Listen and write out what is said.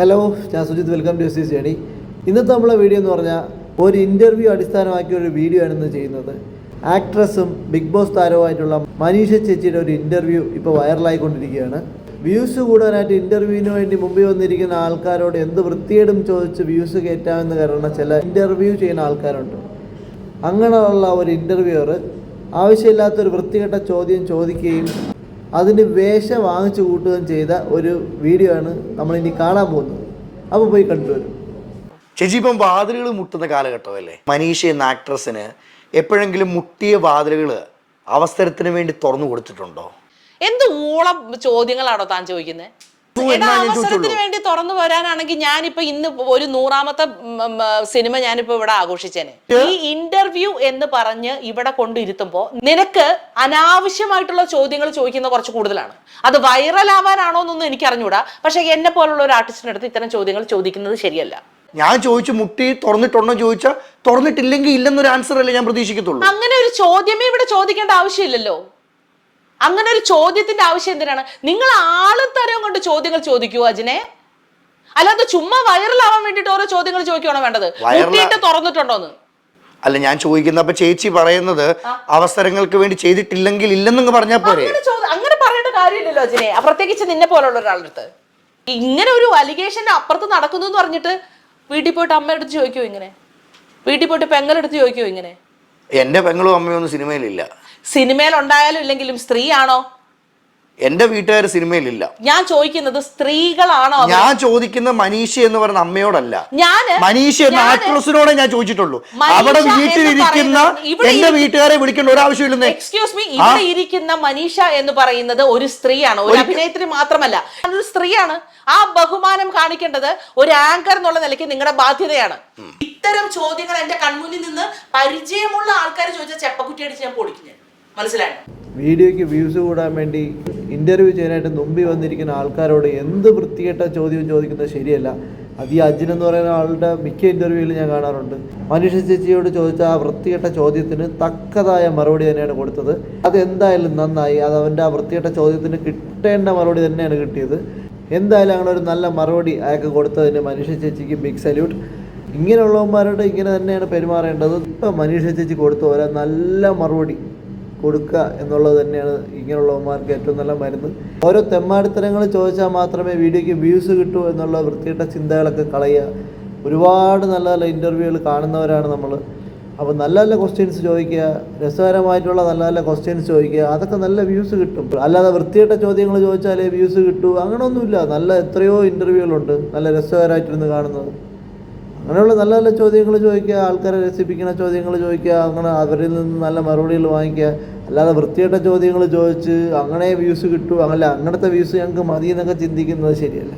Hello ഞാൻ Sujith. Welcome to S journey ഇന്നത്തെ നമ്മളെ വീഡിയോ എന്ന് പറഞ്ഞാൽ ഒരു ഇന്റർവ്യൂ അടിസ്ഥാനമാക്കിയ ഒരു വീഡിയോ ആണ് ഇന്ന് ചെയ്യുന്നത്. ആക്ട്രസും ബിഗ് ബോസ് താരവുമായിട്ടുള്ള മനീഷ ചേച്ചിയുടെ ഒരു ഇന്റർവ്യൂ ഇപ്പോൾ വൈറലായിക്കൊണ്ടിരിക്കുകയാണ് വ്യൂസ് കൂടാനായിട്ട് ഇന്റർവ്യൂവിന് വേണ്ടി മുമ്പിൽ വന്നിരിക്കുന്ന ആൾക്കാരോട് എന്ത് വൃത്തിയേടും ചോദിച്ച് വ്യൂസ് കയറ്റാമെന്ന് കരുതുന്ന ചില ഇന്റർവ്യൂ ചെയ്യുന്ന ആൾക്കാരുണ്ട്. അങ്ങനെയുള്ള ഒരു ഇന്റർവ്യൂവർ ആവശ്യമില്ലാത്തൊരു വൃത്തികെട്ട ചോദ്യം ചോദിക്കുകയും അതിന് വേഷം വാങ്ങിച്ചു കൂട്ടുകയും ചെയ്ത ഒരു വീഡിയോ ആണ് നമ്മളിനി കാണാൻ പോകുന്നത്. അപ്പോൾ പോയി കണ്ടുവരും ചേച്ചി ഇപ്പം വാതിലുകൾ മുട്ടുന്ന കാലഘട്ടമല്ലേ? മനീഷ എന്ന ആക്ട്രസിന് എപ്പോഴെങ്കിലും മുട്ടിയ വാതിലുകൾ അവസരത്തിന് വേണ്ടി തുറന്നു കൊടുത്തിട്ടുണ്ടോ? എന്ത് ഊളം ചോദ്യങ്ങളാണോ താൻ ചോദിക്കുന്നത് അവസരത്തിന്. വേണ്ടി തുറന്നു വരാനാണെങ്കിൽ ഞാനിപ്പോ ഇന്ന് ഒരു നൂറാമത്തെ സിനിമ ഞാനിപ്പോ ഇവിടെ ആഘോഷിച്ചേനെ. ഈ ഇന്റർവ്യൂ എന്ന് പറഞ്ഞ് ഇവിടെ കൊണ്ടിരുത്തുമ്പോ നിനക്ക് അനാവശ്യമായിട്ടുള്ള ചോദ്യങ്ങൾ ചോദിക്കുന്ന കുറച്ച് കൂടുതലാണ്. അത് വൈറൽ ആവാനാണോ എന്നൊന്നും എനിക്ക് അറിഞ്ഞൂടാ പക്ഷെ എന്നെ പോലുള്ള ഒരു ആർട്ടിസ്റ്റിന്റെ അടുത്ത് ഇത്തരം ചോദ്യങ്ങൾ ചോദിക്കുന്നത് ശരിയല്ല. ഞാൻ ചോദിച്ചു മുട്ടി തുറന്നിട്ടുണ്ടോ ചോദിച്ചാൽ തുറന്നിട്ടില്ലെങ്കിൽ ഇല്ലെന്നൊരു ആൻസർ അല്ലേ ഞാൻ പ്രതീക്ഷിക്കത്തുള്ളൂ. അങ്ങനെ ഒരു ചോദ്യമേ ഇവിടെ ചോദിക്കേണ്ട ആവശ്യമില്ലല്ലോ. അങ്ങനെ ഒരു ചോദ്യത്തിന്റെ ആവശ്യം എന്തിനാണ്? നിങ്ങൾ ആൾ തരം ചോദ്യങ്ങൾ ചോദിക്കൂ അജിനെ? അല്ലാതെ ചുമ്മാ വൈറലാവാൻ വേണ്ടിട്ട് ഓരോ ചോദ്യങ്ങൾ ചോദിക്കുകയാണോ വേണ്ടത്? മുട്ടിയിട്ട് തുറന്നിട്ടുണ്ടോന്ന്? അല്ല ഞാൻ ചോദിക്കുന്ന അപ്പൊ ചേച്ചി പറയുന്നത് അവസരങ്ങൾക്ക് വേണ്ടി ചെയ്തിട്ടില്ലെങ്കിൽ ഇല്ലെന്നു പറഞ്ഞാൽ പോരെ. അങ്ങനെ പറയേണ്ട കാര്യമില്ലല്ലോ അജിനെ. പ്രത്യേകിച്ച് നിന്നെ പോലുള്ള ഒരാളുടെ അടുത്ത്. ഇങ്ങനെ ഒരു അലിഗേഷന്റെ അപ്പുറത്ത് നടക്കുന്നു എന്ന് പറഞ്ഞിട്ട് വീട്ടിൽ പോയിട്ട് അമ്മയുടെ അടുത്ത് ചോദിക്കോ ഇങ്ങനെ? വീട്ടിൽ പോയിട്ട് പെങ്ങളെടുത്ത് ചോദിക്കോ ഇങ്ങനെ? എന്റെ പെങ്ങളും അമ്മയും ഒന്നും സിനിമയിലില്ല. സിനിമയിൽ ഉണ്ടായാലും ഇല്ലെങ്കിലും സ്ത്രീയാണോ? എന്റെ വീട്ടുകാർ സിനിമയിലില്ല. ഞാൻ ചോദിക്കുന്നത് സ്ത്രീകളാണോ ഞാൻ ചോദിക്കുന്ന മനീഷ എന്ന് പറയുന്ന അമ്മയോടല്ല. ഞാൻ മനീഷ എന്ന ആക്ട്രസിനോടെ ഞാൻ ചോദിച്ചിട്ടുള്ളൂ. അവിടെ വീട്ടിലിരിക്കുന്ന എന്റെ വീട്ടുകാരെ വിളിക്കേണ്ട ഒരാവശ്യമില്ലെന്നേ എക്സ്ക്യൂസ് മീ ഇവിടെ ഇരിക്കുന്ന മനീഷ എന്ന് പറയുന്നത് ഒരു സ്ത്രീയാണ് ഒരു അഭിനേത്രി മാത്രമല്ല. ഒരു സ്ത്രീയാണ്. ആ ബഹുമാനം കാണിക്കേണ്ടത് ഒരു ആങ്കർ എന്നുള്ള നിലയ്ക്ക് നിങ്ങളുടെ ബാധ്യതയാണ്. ഇത്തരം ചോദ്യങ്ങൾ എന്റെ കൺമുന്നിൽ നിന്ന് പരിചയമുള്ള ആൾക്കാർ ചോദിച്ച ചെപ്പക്കുറ്റി അടിച്ച് ഞാൻ പൊളിക്കും ഞാൻ. മനസ്സിലായോ. വീഡിയോയ്ക്ക് വ്യൂസ് കൂടാൻ വേണ്ടി ഇന്റർവ്യൂ ചെയ്യാനായിട്ട് മുമ്പിൽ വന്നിരിക്കുന്ന ആൾക്കാരോട് എന്ത് വൃത്തികെട്ട ചോദ്യം ചോദിക്കുന്നത് ശരിയല്ല. അത് ഈ അജിൻ എന്ന് പറയുന്ന ആളുടെ മിക്ക ഇന്റർവ്യൂവിലും ഞാൻ കാണാറുണ്ട്. മനുഷ്യ ചേച്ചിയോട് ചോദിച്ച ആ വൃത്തികെട്ട ചോദ്യത്തിന് തക്കതായ മറുപടി തന്നെയാണ് കൊടുത്തത്. അതെന്തായാലും നന്നായി. അത് അവന്റെ ആ വൃത്തികെട്ട ചോദ്യത്തിന് കിട്ടേണ്ട മറുപടി തന്നെയാണ് കിട്ടിയത്. എന്തായാലും അങ്ങനെ ഒരു നല്ല മറുപടി അയാൾക്ക് കൊടുത്തതിന് മനുഷ്യ ചേച്ചിക്ക് ബിഗ് സല്യൂട്ട് ഇങ്ങനെയുള്ളവന്മാരോട് ഇങ്ങനെ തന്നെയാണ് പെരുമാറേണ്ടത്. ഇപ്പം മനുഷ്യ ചേച്ചി കൊടുത്ത പോലെ നല്ല മറുപടി കൊടുക്കുക എന്നുള്ളത് തന്നെയാണ് ഇങ്ങനെയുള്ളവന്മാർക്ക് ഏറ്റവും നല്ല മരുന്ന്. ഓരോ തെമ്മാടിത്തരങ്ങൾ ചോദിച്ചാൽ മാത്രമേ വീഡിയോയ്ക്ക് വ്യൂസ് കിട്ടൂ എന്നുള്ള വൃത്തിയുടെ ചിന്തകളൊക്കെ കളയുക. ഒരുപാട് നല്ല നല്ല ഇന്റർവ്യൂകൾ കാണുന്നവരാണ് നമ്മൾ അപ്പോൾ നല്ല നല്ല ക്വസ്റ്റ്യൻസ് ചോദിക്കുക രസകരമായിട്ടുള്ള നല്ല നല്ല ക്വസ്റ്റ്യൻസ് ചോദിക്കുക അതൊക്കെ നല്ല വ്യൂസ് കിട്ടും. അല്ലാതെ വൃത്തിയുടെ ചോദ്യങ്ങൾ ചോദിച്ചാലേ വ്യൂസ് കിട്ടൂ അങ്ങനെയൊന്നുമില്ല. നല്ല എത്രയോ ഇന്റർവ്യൂകളുണ്ട് നല്ല രസകരമായിട്ടിരുന്ന് കാണുന്നത്. അങ്ങനെയുള്ള നല്ല നല്ല ചോദ്യങ്ങൾ ചോദിക്കുക ആൾക്കാരെ രസിപ്പിക്കുന്ന ചോദ്യങ്ങൾ ചോദിക്കുക അങ്ങനെ അവരിൽ നിന്ന് നല്ല മറുപടികൾ വാങ്ങിക്കുക. അല്ലാതെ വൃത്തികെട്ട ചോദ്യങ്ങൾ ചോദിച്ച് അങ്ങനെ വ്യൂസ് കിട്ടും. അങ്ങനെ അങ്ങനത്തെ വ്യൂസ് ഞങ്ങൾക്ക് മതി എന്നൊക്കെ ചിന്തിക്കുന്നത് ശരിയല്ല.